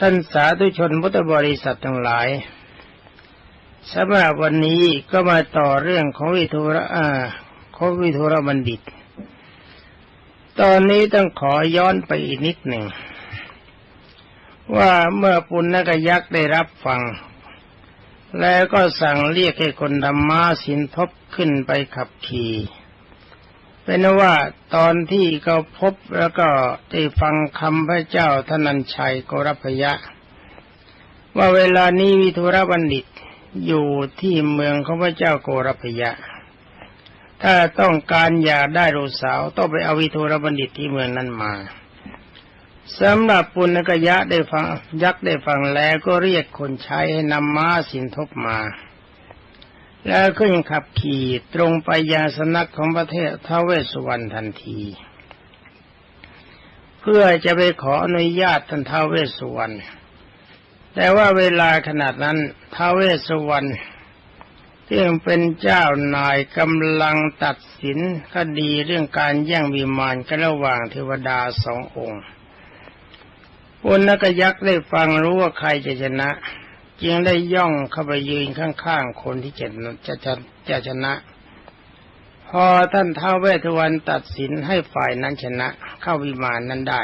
ท่านสาธุชนพุทธบริษัททั้งหลายสำหรับวันนี้ก็มาต่อเรื่องของวิทุระอาของวิทุระบัณฑิต ตอนนี้ต้องขอย้อนไปอีกนิดหนึ่ง ว่าเมื่อปุณณกยักษ์ได้รับฟัง แล้วก็สั่งเรียกให้คนธรรมาสินทบขึ้นไปขับขี่ เป็นว่าตอนที่เขาพบแล้วก็ได้ฟังคำพระเจ้าธนัญชัยโกรพยะ ว่าเวลานี้วิทุระบัณฑิตอยู่ที่เมืองของพระเจ้าโกรพยะ ถ้าต้องการอยากได้ลูกสาวต้องไปเอาวิทุรบัณฑิตที่เมืองนั้นมาสำหรับปุณกยะได้ฟังยักษ์ได้ฟังแล้วก็เรียกคนใช้ให้นำม้าสินทบมา แล้วขึ้นขับขี่ตรงไปยังสนักของประเทศท้าวเวสสุวรรณทันที เพื่อจะไปขออนุญาตท่านท้าวเวสสุวรรณแต่ว่าเวลาขนาดนั้นท้าวเวสสุวรรณที่เป็นเจ้านายกำลังตัดสินคดีเรื่องการแย่งวิมานกันระหว่างเทวดาสององค์ปุณกยักษ์ได้ฟังรู้ว่าใครจะชนะ จึงได้ย่องเข้าไปยืนข้างๆคนที่จะจะจะจะชนะ พอท่านท้าวเวทวันตัดสินให้ฝ่ายนั้นชนะ เข้าวิมานนั้นได้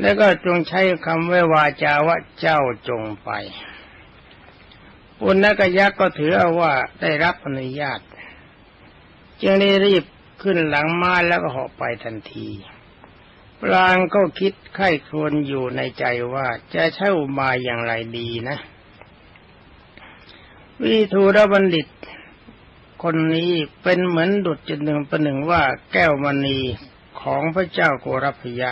แล้วก็จงใช้คำเววาจาว่าเจ้าจงไปปุณกยักษ์ก็ถือเอาว่าได้รับอนุญาต จึงได้รีบขึ้นหลังม้าแล้วก็เหาะไปทันที ปรางก็คิดไข้ครวนอยู่ในใจว่าจะใช้อุบายอย่างไรดีนะ วิทูรบัณฑิต คนนี้เป็นเหมือนดุจจุดหนึ่งประหนึ่งว่าแก้วมณีของพระเจ้าโกรพยะ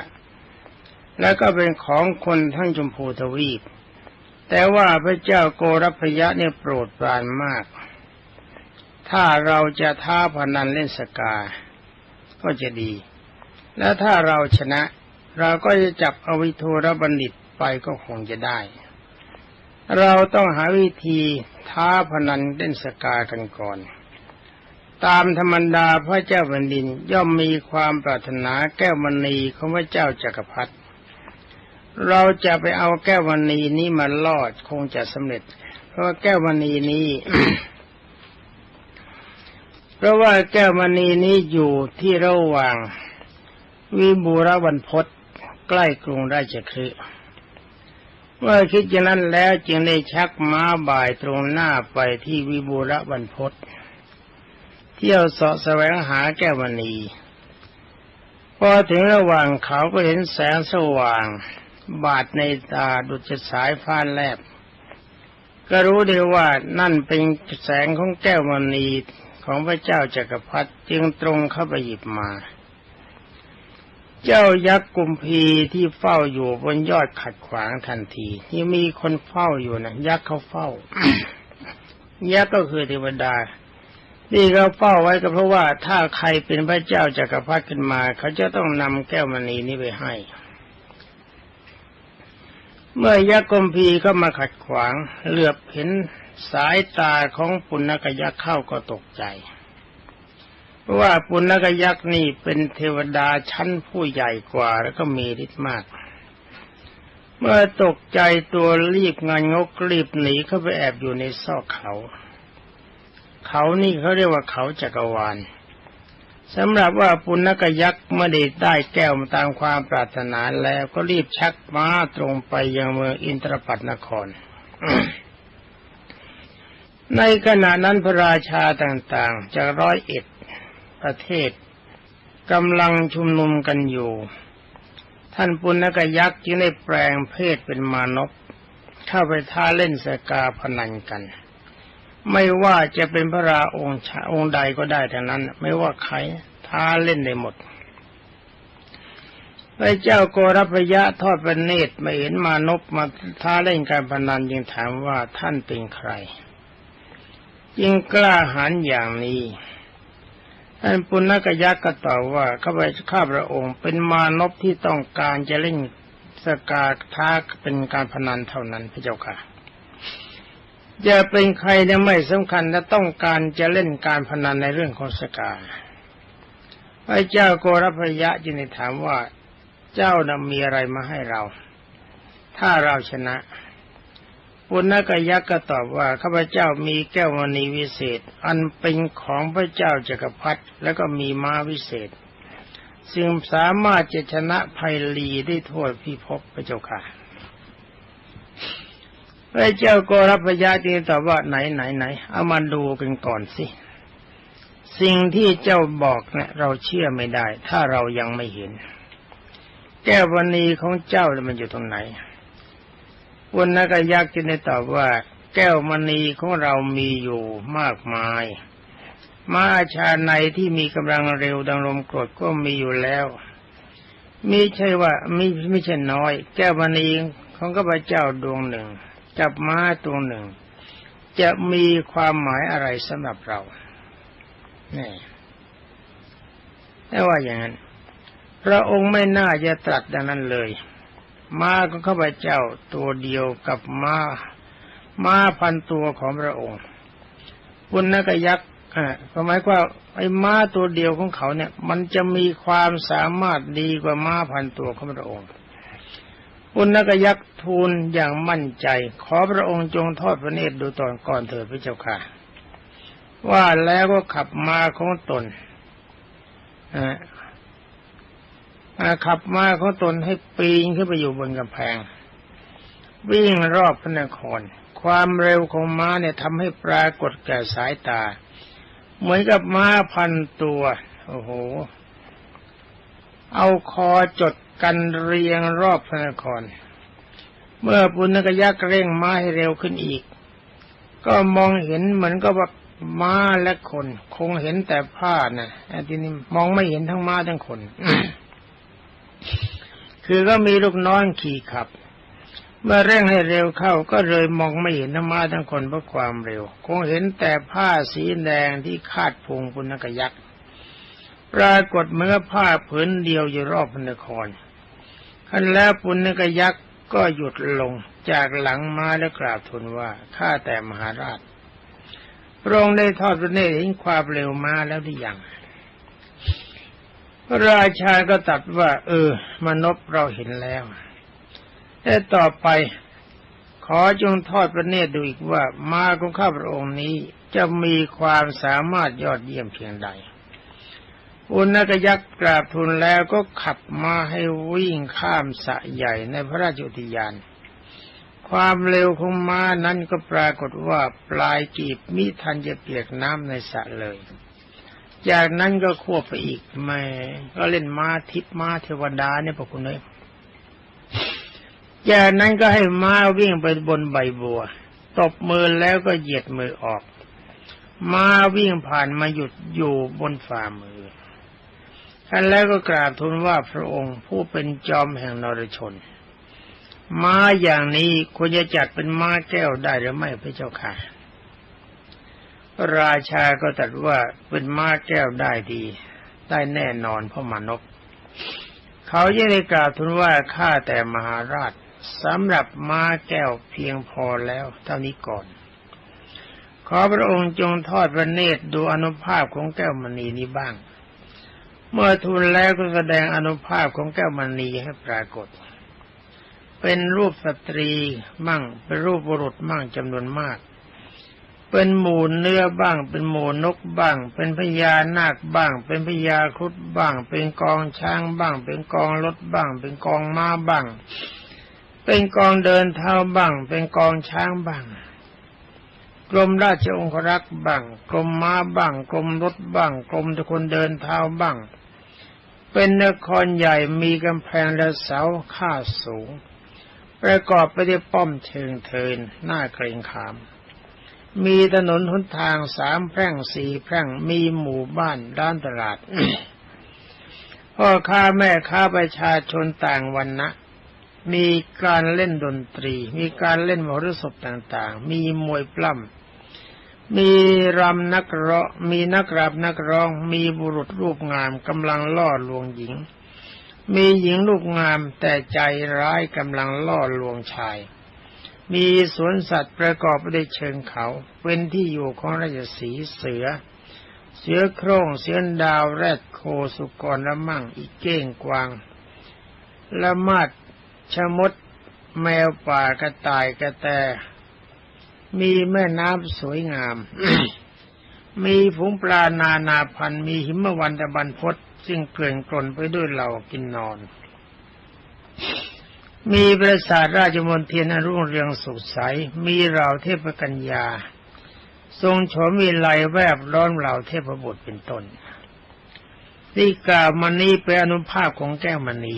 และก็เป็นของคนทั้งชมพูทวีป แต่ว่าพระเจ้าโกรพยะเนี่ยโปรดปรานมาก ถ้าเราจะท้าพนันเล่นสกา ก็จะดี แล้วถ้าเราชนะ เราก็จะจับอวิทูรบัณฑิตไปก็คงจะได้ เราต้องหาวิธีท้าพนันเล่นสกากันก่อน ตามธรรมดาพระเจ้าแผ่นดินย่อมมีความปรารถนาแก้วมณีของพระเจ้าจักรพรรดิเราจะไปเอาแก้วมณีนี้มาลอดคงจะสำเร็จ เพราะแก้วมณีนี้ เพราะว่าแก้วมณีนี้อยู่ที่ระหว่าง วิบูรวันพศใกล้กรุงราชคฤห์เมื่อคิดอย่างนั้นแล้วจึงได้ชักม้าบ่ายตรงหน้าไปที่วิบูรวันพศเที่ยวเสาะแสวงหาแก้วมณีพอถึงระหว่างเขาก็เห็นแสงสว่าง บาดในตาดุจสายฟ้าแลบ ก็รู้ได้ว่านั่นเป็นแสงของแก้วมณีของพระเจ้าจักรพรรดิจึงตรงเข้าไปหยิบมา เจ้ายักษ์กุมพีที่เฝ้าอยู่บนยอดขัดขวางทันทีที่มีคนเฝ้าอยู่นะยักษ์เขาเฝ้า ยักษ์ก็คือเทวดาที่เขาเฝ้าไว้ก็เพราะว่าถ้าใครเป็นพระเจ้าจักรพรรดิขึ้นมา เขาจะต้องนำแก้วมณีนี้ไปให้ เมื่อยักษ์กุมพีก็มาขัดขวางเหลือบเห็นสายตาของปุณณกยักษ์เข้าก็ตกใจ ว่าปุณณกยักษ์นี่เป็นเทวดาชั้นผู้ใหญ่กว่าแล้วก็มีฤทธิ์มาก เมื่อตกใจตัวรีบงานงกรีบหนีเข้าไปแอบอยู่ในซอกเขา เขานี่เขาเรียกว่าเขาจักรวาลสำหรับว่าปุณณกยักษ์เมื่อได้ได้แก้วมาตามความปรารถนาแล้วก็รีบชักม้าตรงไปยังเมืองอินทรปัตนคร ในขณะนั้นพระราชาต่างๆจากร้อยเอ็ด ประเทศกำลังชุมนุมกันอยู่ ท่านปุณกยักษ์จึงได้แปลงเพศเป็นมานพเข้าไปท้าเล่นสกาพนันกัน ไม่ว่าจะเป็นพระราองค์องค์ใดก็ได้ทั้งนั้น ไม่ว่าใครท้าเล่นได้หมดพระเจ้าโกรพยะทอดเป็นเนตรมาเห็นมานพมาท้าเล่นการพนันยังถามว่าท่านเป็นใครยิ่งกล้าหาญอย่างนี้ ท่านปุณณกยักษ์ก็ตอบว่าข้าพข้าพระองค์ เป็นมานพที่ต้องการจะเล่นสกาท้าเป็นการพนันเท่านั้นพระเจ้าค่ะจะเป็นใครเนี่ยไม่สำคัญและต้องการจะเล่นการพนันในเรื่องของสกาพระเจ้าโกรพยะจึงได้ถามว่า เจ้านะมีอะไรมาให้เรา ถ้าเราชนะ ปุณกยักษ์ก็ตอบว่าข้าพเจ้ามีแก้วมณีวิเศษ อันเป็นของพระเจ้าจักรพรรดิแล้วก็มีม้าวิเศษซึ่งสามารถจะชนะภัยลีได้ทั่วพิภพพระเจ้าค่ะพระเจ้าก็รับพยาจึงตอบว่าไหนไหนไหนเอามาดูกันก่อนสิ สิ่งที่เจ้าบอกเนะี่ยเราเชื่อไม่ได้ ถ้าเรายังไม่เห็น แก้วมณีของเจ้ามันอยู่ตรงไหน วันนักยักษ์จึงได้ตอบว่าแก้วมณีของเรามีอยู่มากมาย มาชาในที่มีกำลังเร็วดังลมกรดก็มีอยู่แล้วมีใช่ว่ามีไม่ใช่น้อย แก้วมณีของข้าพเจ้าดวงหนึ่ง จับม้าตัวหนึ่ง จะมีความหมายอะไรสำหรับเรานี่แต่ว่าอย่างนั้นพระองค์ไม่น่าจะตรัสดังนั้นเลย ม้าของข้าพเจ้าตัวเดียวกับม้า ม้าพันตัวของพระองค์ปุณณกยักษ์หมายว่าไอ้ม้าตัวเดียวของเขาเนี่ย มันจะมีความสามารถดีกว่าม้าพันตัวของพระองค์ปุณณกยักษ์ทูลอย่างมั่นใจ ขอพระองค์จงทอดพระเนตรดูตอนก่อนเถิดพระเจ้าค่ะ ว่าแล้วก็ขับมาของตน ขับม้าของตนให้ปีนขึ้นไปอยู่บนกำแพง วิ่งรอบพระนคร ความเร็วของม้าเนี่ยทำให้ปรากฏแก่สายตา เหมือนกับม้าพันตัว โอ้โห เอาคอจดกันเรียงรอบพระนคร เมื่อปุณกยักษ์เร่งม้าให้เร็วขึ้นอีก ก็มองเห็นเหมือนกับว่าม้าและคน คงเห็นแต่ผ้านะ่ะทีนี้มองไม่เห็นทั้งม้าทั้งคน คือก็มีลูกน้องขี่ขับ เมื่อเร่งให้เร็วเข้าก็เลยมองไม่เห็นทั้งมาทั้งคนเพราะความเร็ว คงเห็นแต่ผ้าสีแดงที่คาดพุงปุณกยักษ์ปรากฏเมื่อผ้าผืนเดียวอยู่รอบพนครขันแล้วปุณกยักษ์ก็หยุดลงจากหลังมาแล้วกราบทูลว่าข้าแต่มหาราชพระองค์ได้ทอดพระเนตรเห็นความเร็วมาแล้วหรือยัง ราชาก็ตัดว่า เออ มนบเราเห็นแล้ว แต่ต่อไปขอจงทอดพระเนตรดูอีกว่า มาของข้าพระองค์นี้จะมีความสามารถยอดเยี่ยมเพียงใด อุณกยักษ์กราบทูลแล้วก็ขับมาให้วิ่งข้ามสะใหญ่ในพระราชอุทยาน ความเร็วของม้านั้นก็ปรากฏว่าปลายกีบมิทันจะเปียกน้ำในสระเลย จากนั้นก็ควบไปอีกไม่ก็เล่นม้าทิพม้าเทวดาเนี่ยพวกคุณเลยจากนั้นก็ให้ม้าวิ่งไปบนใบบัว ตบมือแล้วก็เหยียดมือออก ม้าวิ่งผ่านมาหยุดอยู่บนฝ่ามือท่านแล้วก็กราบทูลว่าพระองค์ผู้เป็นจอมแห่งนรชน ม้าอย่างนี้ควรจะจัดเป็นม้าแก้วได้หรือไม่พระเจ้าค่ะ ราชาก็ตัดว่าเป็นม้าแก้วได้ดี ได้แน่นอนเพราะมานกเขายังได้กล่าวทูลว่าข้าแต่มหาราชสำหรับม้าแก้วเพียงพอแล้ว เท่านี้ก่อน ขอพระองค์จงทอดพระเนตรดูอนุภาพของแก้วมณีนี้บ้าง เมื่อทูลแล้วก็แสดงอนุภาพของแก้วมณีให้ปรากฏ เป็นรูปสตรีมั่งเป็นรูปบุรุษมั่งจำนวนมาก เป็นหมูเนื้อบ้าง เป็นหมูนกบ้าง เป็นพญานาคบ้าง เป็นพญาครุฑบ้าง เป็นกองช้างบ้าง เป็นกองรถบ้าง เป็นกองม้าบ้าง เป็นกองเดินเท้าบ้าง เป็นกองช้างบ้างกรมราชองครักษ์บ้างกรมม้าบ้างกรมรถบ้างกรมทุกคนเดินเท้าบ้าง เป็นนครใหญ่มีกำแพงและเสาค่าสูง ประกอบไปด้วยป้อมเชิงเทินหน้าเกรงขาม มีถนนหนทางสามแพร่งสี่แพร่งมีหมู่บ้านร้านตลาด พ่อค้าแม่ค้าประชาชนต่างวันนะมีการเล่นดนตรี มีการเล่นมหรสพต่างๆ มีมวยปล้ำมีรำนักร้องมีนักราบนักร้อง มีบุรุษรูปงามกำลังล่อลวงหญิง มีหญิงรูปงามแต่ใจร้ายกำลังล่อลวงชาย มีสวนสัตว์ประกอบไปด้วยเชิงเขาเป็นที่อยู่ของราชสีเสือ เสือโคร่งเสือดาวแรดโคสุกรละมั่งอีกเก้งกวางละมาดชมด แมวป่ากระต่ายกระแต มีแม่น้ำสวยงาม มีฝูงปลานานาพันธุ์มีหิมะวันตะบันพศซึ่งเกลื่อนกลนไปด้วยเหล่ากินนอน มีปราสาทราชมนเทียนรุ่งเรืองสุขใส มีเหล่าเทพกัญญา ทรงโฉมมีลายแวบร้อนเหล่าเทพบุตรเป็นต้นที่กล่าวมานี้เป็นอนุภาพของแก้วมณี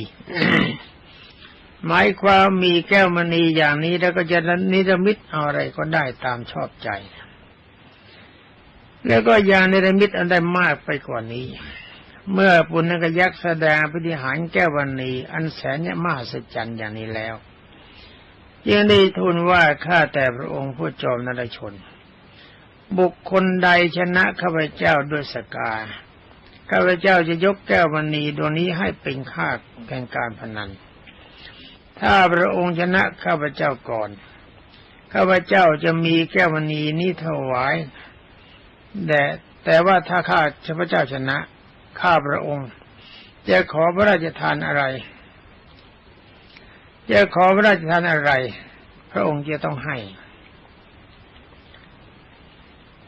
หมายความมีแก้วมณีอย่างนี้แล้วก็จะนิรมิตอะไรก็ได้ตามชอบใจ แล้วก็ยางนิรมิตอันได้มากไปกว่านี้ เมื่อปุณณกยักษ์แสดงปฏิหารแก้วมณีอันแสนมหัศจรรย์อย่างนี้แล้วยังได้ทูลว่าข้าแต่พระองค์ผู้จอมนรชน บุคคลใดชนะข้าพเจ้าด้วยสกาข้าพเจ้าจะยกแก้วมณีดวงนี้ให้เป็นค่าแข่งการพนัน ถ้าพระองค์ชนะข้าพเจ้าก่อน ข้าพเจ้าจะมีแก้วมณีนี้ถวายแต่แต่ว่าถ้าข้าพระเจ้าชนะ ข้าพระองค์ จะขอพระราชทานอะไร จะขอพระราชทานอะไร พระองค์จะต้องให้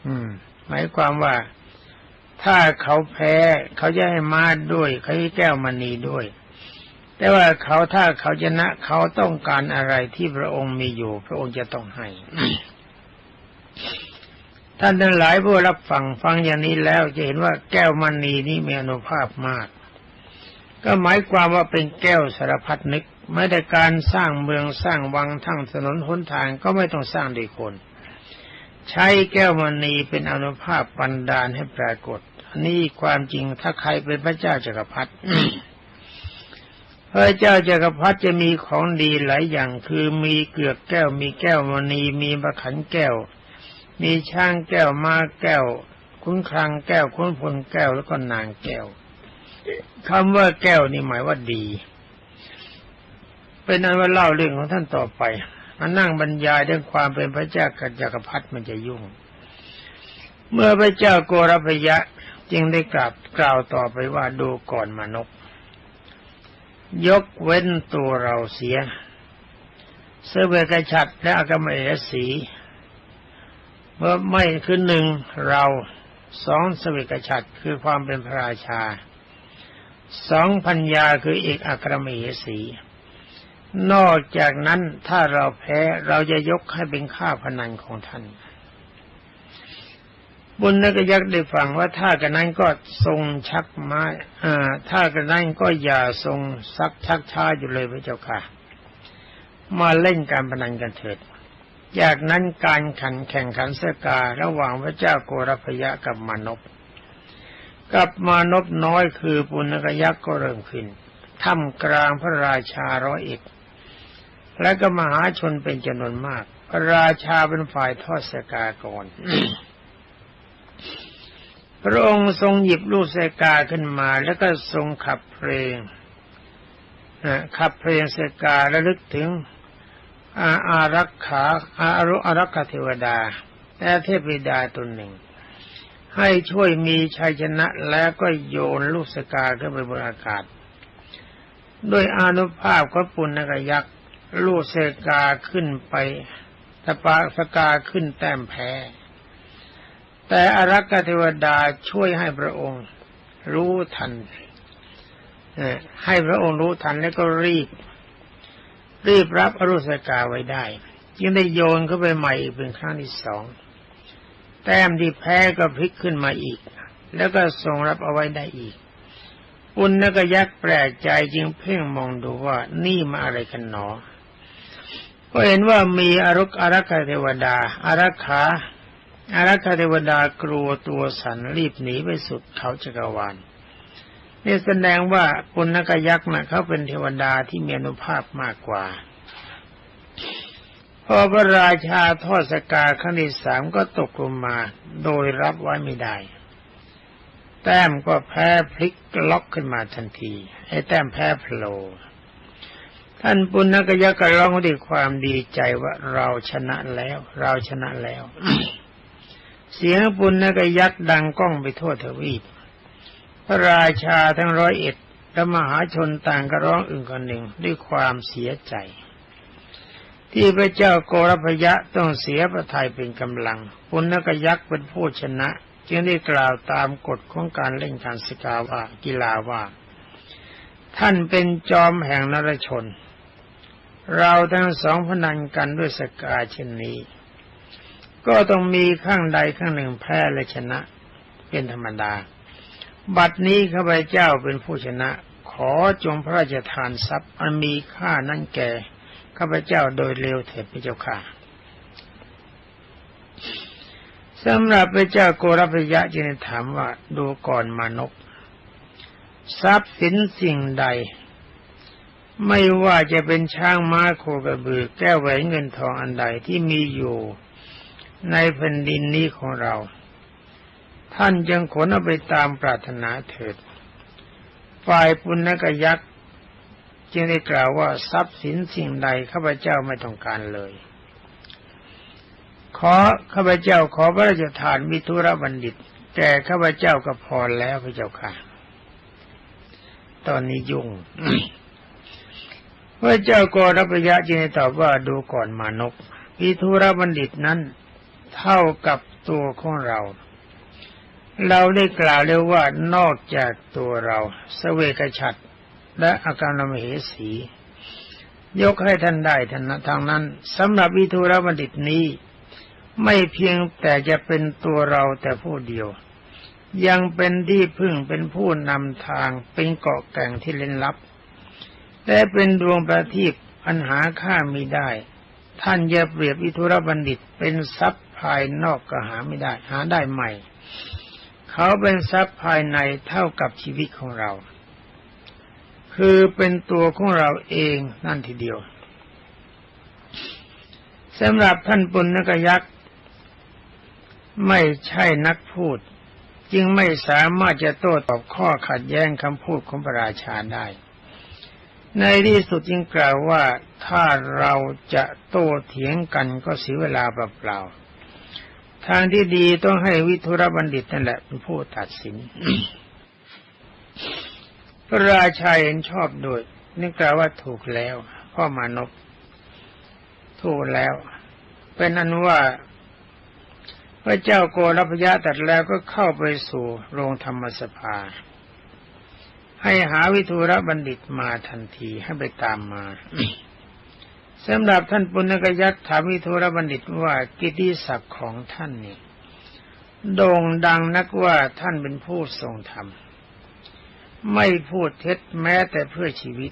อืม หมายความว่าถ้าเขาแพ้เขาจะให้มาด้วย เขาให้แก้วมณีด้วย แต่ว่าเขาถ้าเขาชนะเขาต้องการอะไรที่พระองค์มีอยู่ พระองค์จะต้องให้ ท่านทั้งหลายผู้รับฟังฟังอย่างนี้แล้วจะเห็นว่าแก้วมณีนี้มีอนุภาพมาก ก็หมายความว่าเป็นแก้วสารพัดนึกไม่ได้การสร้างเมืองสร้างวังทั้งถนนหนทางก็ไม่ต้องสร้างด้วยคน ใช้แก้วมณีเป็นอนุภาพปันดาลให้ปรากฏนี่ความจริงถ้าใครเป็นพระเจ้าจักรพรรดิพระเจ้าจักรพรรดิจะมีของดีหลายอย่าง คือมีเกลือกแก้วมีแก้วมณีมีประขันแก้ว มีช่างแก้วมาแก้ว คุ้นคลังแก้วคุ้นพลแก้วแล้วก็นางแก้วคำว่าแก้วนี่หมายว่าดี เป็นอันว่าเล่าเรื่องของท่านต่อไปมานั่งบรรยายเรื่องความเป็นพระเจ้ากัจักพรรมันจะยุ่ง เมื่อพระเจ้าโกรพยะจึงได้กราบกล่าวต่อไปว่าดูก่อนมนุษย์ยกเว้นตัวเราเสีย เสเวกชัดและอากมเอสี เมื่อไม่คือหนึ่งเราสองสเวกชัดคือความเป็นพระราชาสองพัญญาคือเอกอัครมเหสี นอกจากนั้นถ้าเราแพ้เราจะยกให้เป็นข้าพนันของท่านบุญนักยักษ์ได้ฟังว่าถ้ากันนั้นก็ทรงชักไม้อ่า ถ้ากันนั้นก็อย่าทรงซักชักช้าอยู่เลยพระเจ้าค่ะ มาเล่นการพนันกันเถิด จากนั้นการขันแข่งขันเสการะหว่างพระเจ้าโกรพยะกับมานพกับมานพน้อยคือปุณกยักษ์ก็เริ่มขึ้นท่ามกลางพระราชาร้อยเอกและก็มหาชนเป็นจำนวนมาก พระราชาเป็นฝ่ายทอดสกาก่อนพระองค์ทรงหยิบลูกเสกาขึ้นมา แล้วก็ทรงขับเพลงขับเพลงเสการะลึกถึง อาอารักขาอารุอารักขาเทวดาและเทพบิดาตนหนึ่ง ให้ช่วยมีชัยชนะแล้วก็โยนลูกสกาขึ้นไปบนอากาศ ด้วยอนุภาพของปุณณกยักษ์ลูกเสกาขึ้นไปตะปาสกาขึ้นแต้มแพ้ แต่อารักษเทวดาช่วยให้พระองค์รู้ทันให้พระองค์รู้ทันแล้วก็รีบ รีบรับอรุษกาไว้ได้จึงได้โยนเข้าไปใหม่อีกเป็นครั้งที่สอง แต้มที่แพ้ก็พลิกขึ้นมาอีก แล้วก็ทรงรับเอาไว้ได้อีก อุณนกยักษ์แปลกใจจึงเพ่งมองดูว่านี่มาอะไรกันหนอ ก็เห็นว่ามีอรุกอารักษเทวดาอารักขาอารักขาเทวดากลัวตัวสันรีบหนีไปสุดเขาจักรวาล นี่แสดงว่าปุณณกยักษ์นะเขาเป็นเทวดาที่มีอนุภาพมากกว่า พอพระราชาทอดสกาครั้งที่สามก็ตกลงมา โดยรับไว้ไม่ได้ แต้มก็แพ้พลิกล็อกขึ้นมาทันที ไอ้แต้มแพ้โล่ท่านปุณณกยักษ์ก็ร้องด้วยความดีใจว่าเราชนะแล้ว เราชนะแล้ว เสียงปุณณกยักษ์ดังก้องไปทั่วทวีป พระราชาทั้งร้อยเอ็ดและมหาชนต่างก็ร้องอึ่งคนหนึ่งด้วยความเสียใจ ที่พระเจ้าโกรพยะต้องเสียพระทัยเป็นกำลังปุณกยักษ์เป็นผู้ชนะ จึงได้กล่าวตามกฎของการเล่นการสกาว่ากีฬาว่า ท่านเป็นจอมแห่งนรชน เราทั้งสองพนันกันด้วยสกาเช่นนี้ ก็ต้องมีข้างใดข้างหนึ่งแพ้และชนะเป็นธรรมดา บัดนี้ข้าพเจ้าเป็นผู้ชนะ ขอจงพระราชทานทรัพย์อันมีค่านั้นแก่ข้าพเจ้าโดยเร็วเถิดพระเจ้าค่ะสำหรับพระเจ้าโกรพยะจึงถามว่าดูก่อนมานกทรัพย์สินสิ่งใด ไม่ว่าจะเป็นช้างม้าโคกระบือแก้วแหวนเงินทองอันใดที่มีอยู่ในแผ่นดินนี้ของเรา ท่านจึงขนเอาไปตามปรารถนาเถิด ฝ่ายปุณณกยักษ์จึงได้กล่าวว่าทรัพย์สินสิ่งใดข้าพเจ้าไม่ต้องการเลย ขอข้าพเจ้าขอพระราชทานมิทุระบัณฑิต แก่ข้าพเจ้าก็พอแล้วพระเจ้าค่ะ ตอนนี้ยุ่งพระเจ้าโกรพยะจึงได้ตอบว่าดูก่อนมานกมิทุระบัณฑิตนั้น เท่ากับตัวของเรา เราได้กล่าวแล้วว่านอกจากตัวเราสเวกฉัตรและอาการนมเหสี ยกให้ท่านได้ท่านทางนั้นสำหรับวิทูรบัณฑิตนี้ ไม่เพียงแต่จะเป็นตัวเราแต่ผู้เดียว ยังเป็นที่พึ่งเป็นผู้นำทางเป็นเกาะแก่งที่เล่นลับ และเป็นดวงประทีปอันหาค่ามีได้ ท่านอย่าเปรียบวิทุรบัณฑิตเป็นทรัพย์ภายนอกก็หาไม่ได้ หาได้ใหม่ เขาเป็นทรัพย์ภายในเท่ากับชีวิตของเรา คือเป็นตัวของเราเองนั่นทีเดียวสำหรับท่านปุณณกยักษ์ไม่ใช่นักพูด จึงไม่สามารถจะโต้ตอบข้อขัดแย้งคำพูดของพระราชาได้ ในที่สุดจึงกล่าวว่าถ้าเราจะโต้เถียงกันก็เสียเวลาเปล่าๆ ทางที่ดีต้องให้วิทุรบัณฑิตนั่นแหละเป็นผู้ตัดสิน พระราชาเห็นชอบโดยนึกกล่าวว่าถูกแล้ว พ่อมานพถูกแล้ว เป็นอันว่าพระเจ้าโกรพยะตัดแล้วก็เข้าไปสู่โรงธรรมสภา ให้หาวิทูรบัณฑิตมาทันทีให้ไปตามมา สำหรับท่านปุณกยักษ์ถามวิทูรบัณฑิตว่ากิติศักดิ์ของท่านนี่โด่งดังนักว่าท่านเป็นผู้ทรงธรรม ไม่พูดเท็จแม้แต่เพื่อชีวิต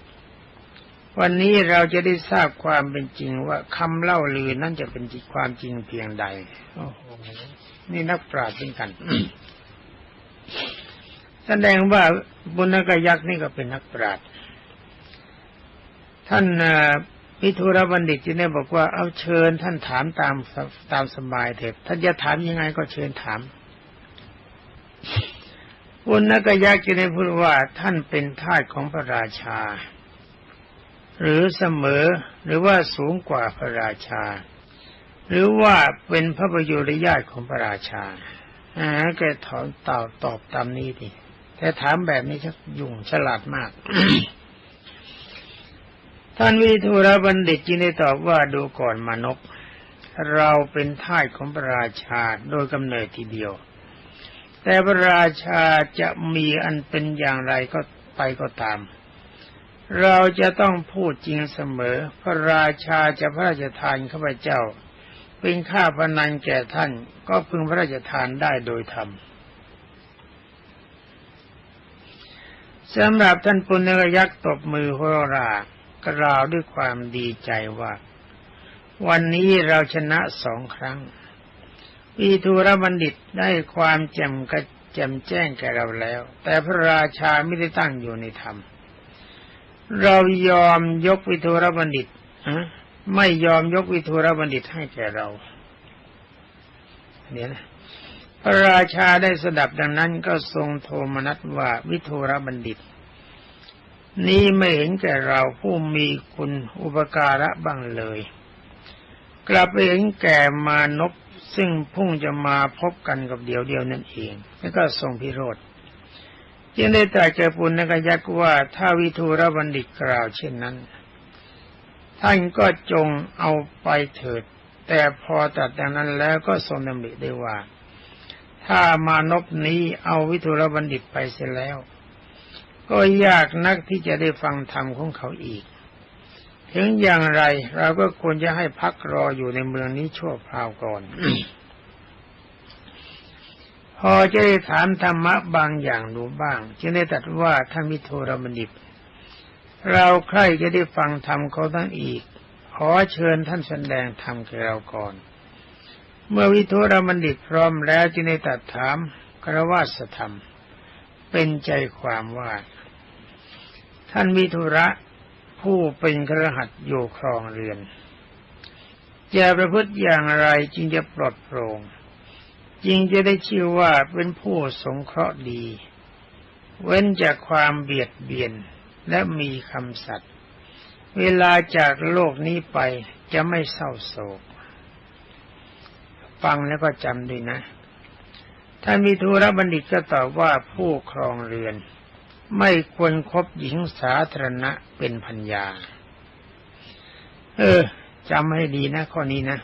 วันนี้เราจะได้ทราบความเป็นจริงว่าคำเล่าลือนั่นจะเป็นจริงความจริงเพียงใดโอ้โหนี่นักปราชญ์เป็นกันแสดงว่าบุญกยักษ์นี่ก็เป็นนักปราชญ์ท่าน พิทุรบัณฑิตจีเนี่ยบอกว่าเอาเชิญท่านถามตามตามสบายเถิดท่านจะถามยังไงก็เชิญถามอุณกยักษ์จะได้พูดว่าท่านเป็นทาสของพระราชา หรือเสมอหรือว่าสูงกว่าพระราชา หรือว่าเป็นพระประโยชน์ญาติของพระราชาอ่าแกถอนตอบตอบตามนี้ดิแต่ถามแบบนี้ชักยุ่งฉลาดมาก ท่านวิทูรบัณฑิตจึงได้ตอบว่าดูก่อนมานกเราเป็นทาสของพระราชาโดยกำเนิดทีเดียว แต่พระราชาจะมีอันเป็นอย่างไรก็ไปก็ตาม เราจะต้องพูดจริงเสมอ พระราชาจะพระราชทานข้าพเจ้า เป็นข้าพนันแก่ท่านก็พึงพระราชทานได้โดยธรรมสำหรับท่านปุณณยักษ์ตบมือหัวรา กล่าวด้วยความดีใจว่า วันนี้เราชนะสองครั้งวิทูรบัณฑิตได้ความแจ่มกระแจ่มแจ้งแก่เราแล้ว แต่พระราชาไม่ได้ตั้งอยู่ในธรรม เรายอมยกวิทูรบัณฑิตไม่ยอมยกวิทูรบัณฑิตให้แก่เราเนี่ยนะพระราชาได้สดับดังนั้นก็ทรงโทมนัสว่าวิทูรบัณฑิต นี้ไม่เห็นแก่เราผู้มีคุณอุปการะบ้างเลย กลับไปเห็นแก่มานพซึ่งพุ่งจะมาพบกันกับเดียวเดียวนั่นเอง แล้วก็ทรงพิโรธจึงได้ตรัสแก่ปุณณกยักษ์ว่าถ้าวิทูรบัณฑิตกล่าวเช่นนั้น ท่านก็จงเอาไปเถิด แต่พอตัดอย่างนั้นแล้วก็ทรงดำริได้ว่า ถ้ามานพนี้เอาวิทุรบัณฑิตไปเสียแล้ว ก็ยากนักที่จะได้ฟังธรรมของเขาอีก ถึงอย่างไรเราก็ควรจะให้พักรออยู่ในเมืองนี้ชั่วคราวก่อน พอจะได้ถามธรรมะบางอย่างดูบ้าง จึงได้ตรัสว่าท่านมิโทรบัณฑิตเราใครจะได้ฟังธรรมเขาทั้งอีก ขอเชิญท่านแสดงธรรมแก่เราก่อน เมื่อวิโทรบัณฑิตพร้อมแล้วจึงได้ตรัสถามครวาสธรรม เป็นใจความว่า ท่านมิทุระผู้เป็นครหัสอยู่ครองเรือนจะประพฤติอย่างไรจึงจะปลอดโปร่งจึงจะได้ชื่อว่าเป็นผู้สงเคราะห์ดี เว้นจากความเบียดเบียนและมีคำสัตย์เวลาจากโลกนี้ไปจะไม่เศร้าโศก ฟังแล้วก็จำด้วยนะ ท่านมีธุระบัณฑิตก็ตอบว่าผู้ครองเรือน ไม่ควรครบหญิงสาธารณะเป็นพัญญา เออจำให้ดีนะข้อนี้นะ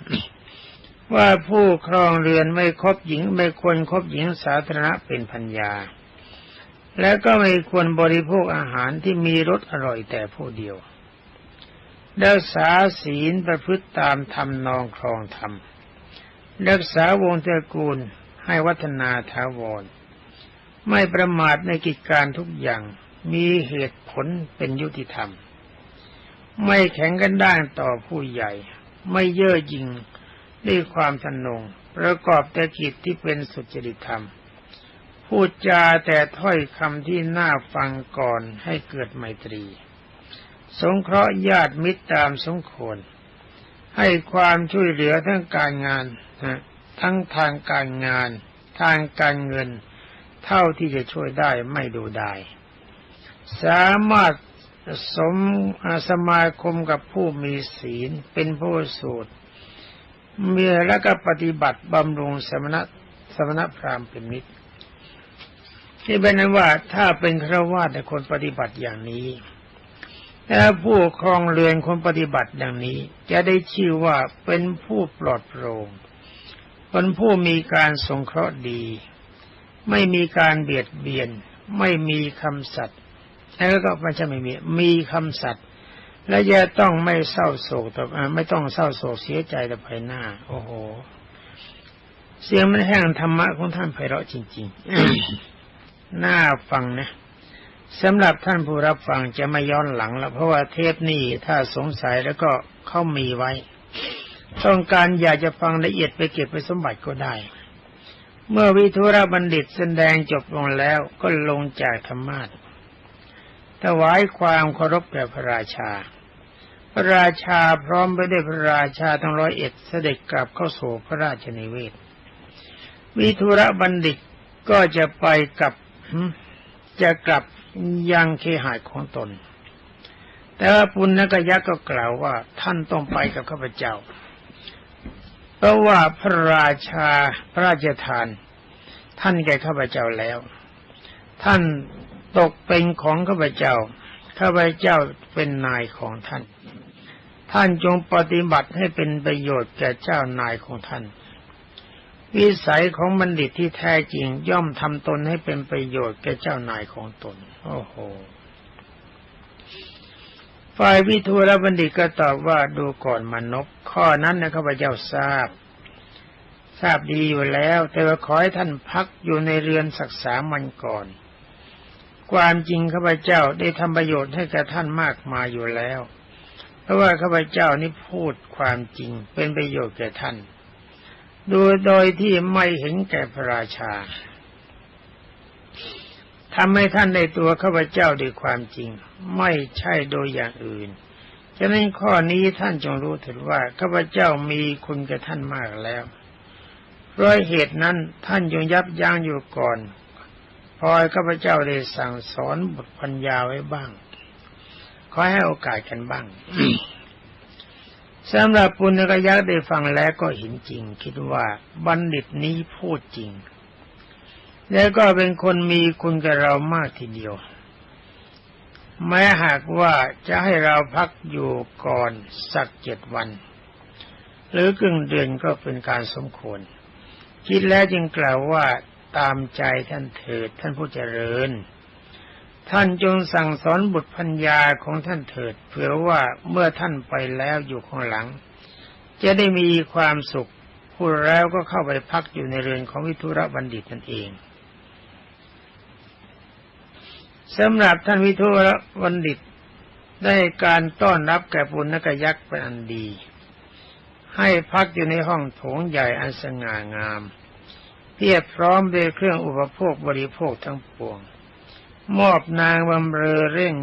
ว่าผู้ครองเรือนไม่คบหญิง ไม่ควรคบหญิงสาธารณะเป็นพัญญา และก็ไม่ควรบริโภคอาหารที่มีรสอร่อยแต่ผู้เดียวรักษาศีลประพฤติตามธรรมนองครองธรรมรักษาวงตระกูลให้วัฒนาถาวร ไม่ประมาทในกิจการทุกอย่าง มีเหตุผลเป็นยุติธรรม ไม่แข็งกันด้านต่อผู้ใหญ่ ไม่เย่อหยิ่งด้วยความสนง ประกอบแต่กิจที่เป็นสุจริตธรรม พูดจาแต่ถ้อยคำที่น่าฟังก่อนให้เกิดไมตรี สงเคราะห์ญาติมิตรตามสมควร ให้ความช่วยเหลือทั้งการงาน ทั้งทางการงาน ทางการเงิน เท่าที่จะช่วยได้ไม่ดูได้ สามารถสมสมาคมกับผู้มีศีลเป็นผู้สูตรเมื่อแล้วก็ปฏิบัติบำรุงสมณะสมณพราหมณ์เป็นมิตรที่เป็นนั้นว่าถ้าเป็นครวาสในคนปฏิบัติอย่างนี้ถ้าผู้ครองเรือนคนปฏิบัติอย่างนี้ จะได้ชื่อว่าเป็นผู้ปลอดโปร่งเป็นผู้มีการสงเคราะห์ดี ไม่มีการเบียดเบียน ไม่มีคำสัตย์แล้วก็ไม่ใช่ไม่มีมีคำสัตย์และจะต้องไม่เศร้าโศกต่อไม่ต้องเศร้าโศกเสียใจต่อภายหน้า โอ้โห เสียงมันแห้งธรรมะของท่านไพเราะจริงๆน่าฟังนะสำหรับท่านผู้รับฟังจะไม่ย้อนหลังแล้วเพราะว่าเทปนี้ถ้าสงสัยแล้วก็เข้ามีไว้ ต้องการอยากจะฟังละเอียดไปเก็บไปสมบัติก็ได้ เมื่อวิทุระบัณฑิตแสดงจบลงแล้วก็ลงจากธรรมาทถวายความเคารพแด่พระราชา พระราชาพร้อมไปด้วยพระราชาทั้งร้อยเอ็ดเสด็จกลับเข้าสู่พระราชนิเวศ วิทุระบัณฑิตก็จะไปกับจะกลับยังเคหายของตน แต่ว่าปุณณกยักษ์ก็กล่าวว่าท่านต้องไปกับข้าพเจ้า เพราะว่าพระราชาพระราชทาน ท่านแก่ข้าพเจ้าแล้ว ท่านตกเป็นของข้าพเจ้าข้าพเจ้าเป็นนายของท่าน ท่านจงปฏิบัติให้เป็นประโยชน์แก่เจ้านายของท่าน วิสัยของบัณฑิตที่แท้จริงย่อมทำตนให้เป็นประโยชน์แก่เจ้านายของตน โอ้โห ฝ่ายวิทูลบัณฑิตก็ตอบว่าดูก่อนมนกข้อนั้นนะข้าพเจ้าทราบ ทราบดีอยู่แล้ว แต่ว่าขอให้ท่านพักอยู่ในเรือนศักษามันก่อน ความจริงข้าพเจ้าได้ทำประโยชน์ให้แก่ท่านมากมายอยู่แล้ว เพราะว่าข้าพเจ้านี่พูดความจริงเป็นประโยชน์แก่ท่านดูโดยที่ไม่เห็นแก่พระราชา ทำให้ท่านในตัวข้าพเจ้าด้วยความจริง ไม่ใช่โดยอย่างอื่นฉะนั้นข้อนี้ท่านจงรู้เถึงว่าข้าพเจ้ามีคุณกับท่านมากแล้วเพราะเหตุนั้นท่านจงยับยั้งอยู่ก่อนพอข้าพเจ้าได้สั่งสอนบทปัญญาไว้บ้าง ขอให้โอกาสกันบ้างสำหรับปุณกยักษ์ได้ฟังแล้วก็เห็นจริง คิดว่าบัณฑิตนี้พูดจริง แล้วก็เป็นคนมีคุณกับเรามากทีเดียว แม้หากว่าจะให้เราพักอยู่ก่อนสักเจ็ดวัน หรือกึ่งเดือนก็เป็นการสมควร คิดแล้วจึงกล่าวว่าตามใจท่านเถิดท่านผู้เจริญ ท่านจงสั่งสอนบุตรพัญญาของท่านเถิดเผื่อว่าเมื่อท่านไปแล้วอยู่ข้างหลัง จะได้มีความสุขพูดแล้วก็เข้าไปพักอยู่ในเรือนของวิทุระบัณฑิตนั่นเอง สำหรับท่านวิทุรบัณฑิตได้การต้อนรับแก่ปุณณกยักษ์เป็นอันดี ให้พักอยู่ในห้องโถงใหญ่อันสง่างามเพียบพร้อมด้วยเครื่องอุปโภคบริโภคทั้งปวง มอบนางบำเรอเร่ง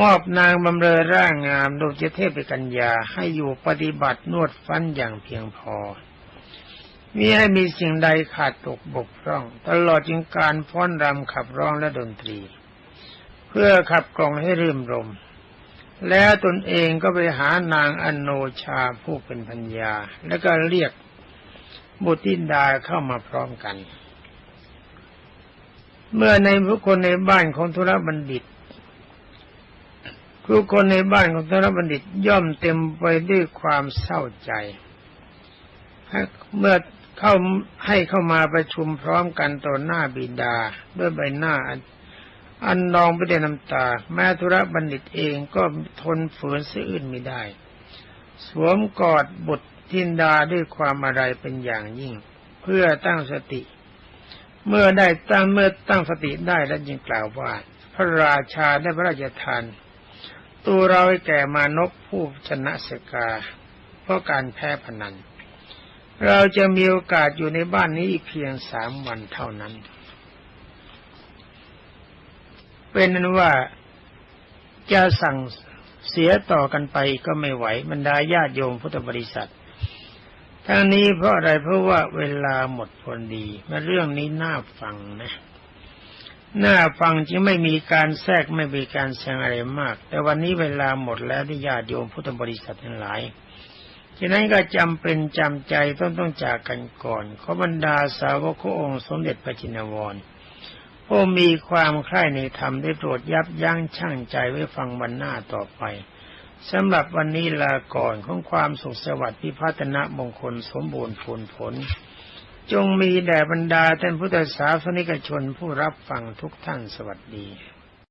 มอบนางบำเรอร่างงามโดยเทพปกัญญาให้อยู่ปฏิบัตินวดฟันอย่างเพียงพอ มิให้มีสิ่งใดขาดตกบกพร่อง ตลอดจึงการฟ้อนรำขับร้องและดนตรี เพื่อขับกล่องให้รื่มรม แล้วตนเองก็ไปหานางอนโนชาผู้เป็นพัญญา แล้วก็เรียกบุตรธิดาเข้ามาพร้อมกัน เมื่อในผู้คนในบ้านของธุรบัณฑิตผู้คนในบ้านของธุรบัณฑิตย่อมเต็มไปด้วยความเศร้าใจเมื่อ เข้าให้เข้ามาประชุมพร้อมกันต่อหน้าบิดา ด้วยใบหน้าอันนองไปด้วยน้ำตา แม้ธุระบัณฑิตเองก็ทนฝืนเสื่อื่นไม่ได้ สวมกอดบุตรทินดาด้วยความอะไรเป็นอย่างยิ่ง เพื่อตั้งสติ เมื่อได้ตั้งเมื่อตั้งสติได้แล้วจึงกล่าวว่า พระราชาได้พระราชทาน ตัวเราให้แก่มานพผู้ชนะสกา เพราะการแพ้พนัน เราจะมีโอกาสอยู่ในบ้านนี้อีกเพียงสามวันเท่านั้น เป็นนั้นว่าจะสั่งเสียต่อกันไปก็ไม่ไหวบรรดาญาติโยมพุทธบริษัททั้งนี้เพราะอะไรเพราะว่าเวลาหมดพอดีมาเรื่องนี้น่าฟังนะ น่าฟังจึงไม่มีการแทรกไม่มีการแซงอะไรมาก แต่วันนี้เวลาหมดแล้วที่ญาติโยมพุทธบริษัททั้งหลาย ฉะนั้นก็จำเป็นจำใจต้องต้องจากกันก่อนขอบรรดาสาวกขององค์สมเด็จพระจินวรผู้มีความใคร่ในธรรมได้โปรดยับยั้งชั่งใจไว้ฟังวันหน้าต่อไปสำหรับวันนี้ลาก่อนของความสุขสวัสดิ์พิพัฒนมงคลสมบูรณ์ผลผล จงมีแด่บรรดาท่านพุทธศาสนิกชนผู้รับฟังทุกท่านสวัสดี